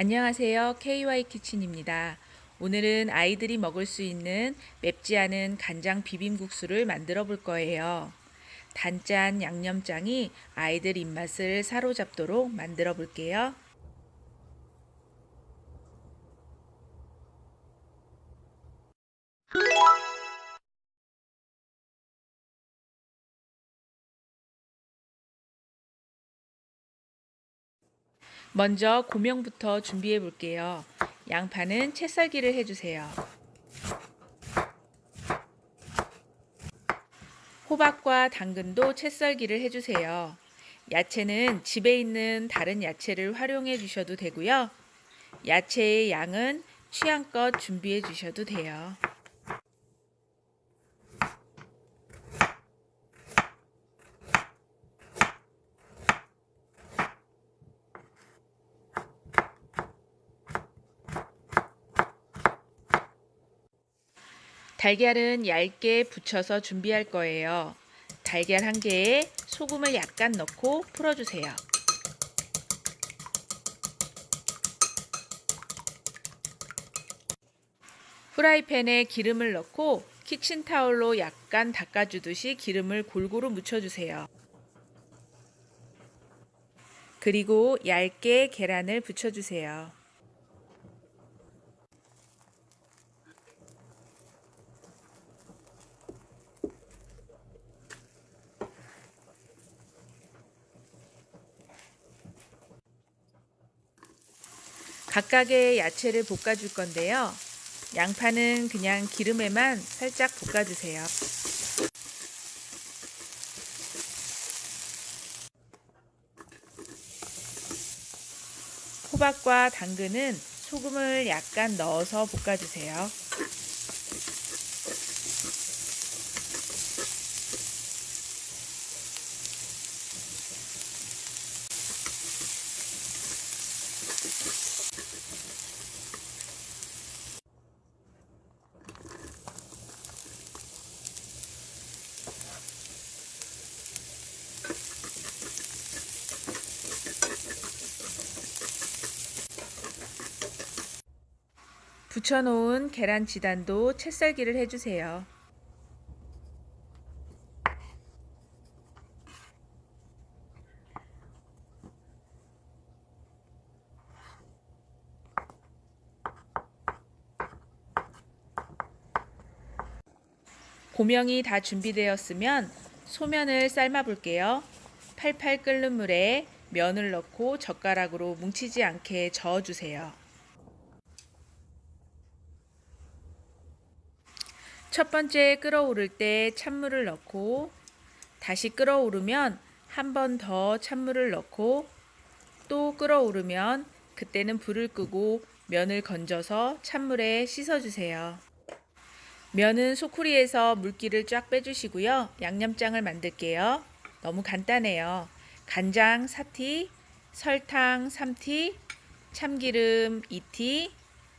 안녕하세요. KY 키친입니다. 오늘은 아이들이 먹을 수 있는 맵지 않은 간장 비빔국수를 만들어 볼 거예요. 단짠 양념장이 아이들 입맛을 사로잡도록 만들어 볼게요. 먼저 고명부터 준비해 볼게요. 양파는 채 썰기를 해주세요. 호박과 당근도 채 썰기를 해주세요. 야채는 집에 있는 다른 야채를 활용해 주셔도 되고요. 야채의 양은 취향껏 준비해 주셔도 돼요. 달걀은 얇게 붙여서 준비할 거예요. 달걀 한 개에 소금을 약간 넣고 풀어주세요. 후라이팬에 기름을 넣고 키친타올로 약간 닦아주듯이 기름을 골고루 묻혀주세요. 그리고 얇게 계란을 붙여주세요. 각각의 야채를 볶아줄 건데요. 양파는 그냥 기름에만 살짝 볶아주세요. 호박과 당근은 소금을 약간 넣어서 볶아주세요. 붙여놓은 계란 지단도 채썰기를 해주세요. 고명이 다 준비되었으면 소면을 삶아 볼게요. 팔팔 끓는 물에 면을 넣고 젓가락으로 뭉치지 않게 저어주세요. 첫 번째 끓어오를 때 찬물을 넣고 다시 끓어오르면 한 번 더 찬물을 넣고 또 끓어오르면 그때는 불을 끄고 면을 건져서 찬물에 씻어주세요. 면은 소쿠리에서 물기를 쫙 빼주시고요. 양념장을 만들게요. 너무 간단해요. 간장 4티, 설탕 3티, 참기름 2티,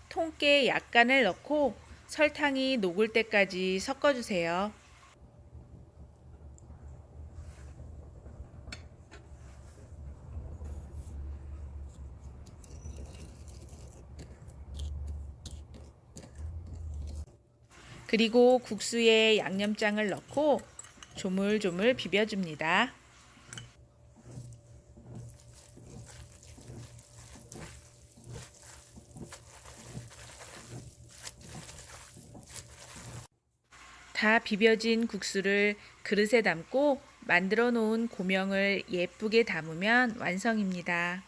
통깨 약간을 넣고 설탕이 녹을 때까지 섞어주세요. 그리고 국수에 양념장을 넣고 조물조물 비벼줍니다. 다 비벼진 국수를 그릇에 담고 만들어 놓은 고명을 예쁘게 담으면 완성입니다.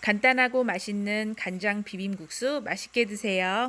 간단하고 맛있는 간장 비빔국수 맛있게 드세요.